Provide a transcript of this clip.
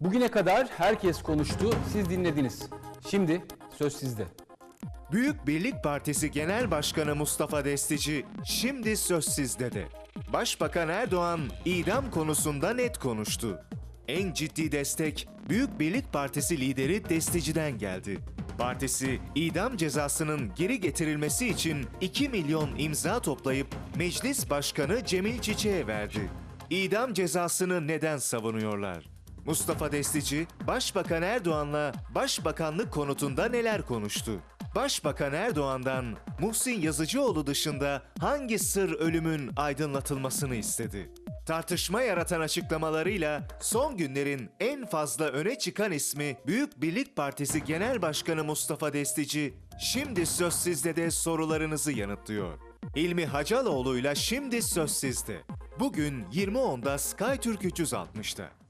Bugüne kadar herkes konuştu, siz dinlediniz. Şimdi söz sizde. Büyük Birlik Partisi Genel Başkanı Mustafa Destici şimdi söz sizde de. Başbakan Erdoğan idam konusunda net konuştu. En ciddi destek Büyük Birlik Partisi lideri Destici'den geldi. Partisi idam cezasının geri getirilmesi için 2 milyon imza toplayıp Meclis Başkanı Cemil Çiçek'e verdi. İdam cezasını neden savunuyorlar? Mustafa Destici, Başbakan Erdoğan'la Başbakanlık konutunda neler konuştu? Başbakan Erdoğan'dan Muhsin Yazıcıoğlu dışında hangi sır ölümün aydınlatılmasını istedi? Tartışma yaratan açıklamalarıyla son günlerin en fazla öne çıkan ismi Büyük Birlik Partisi Genel Başkanı Mustafa Destici, şimdi söz sizde de sorularınızı yanıtlıyor. İlmi Hacaloğlu'yla şimdi söz sizde. Bugün 20.10'da SkyTürk 360'ta.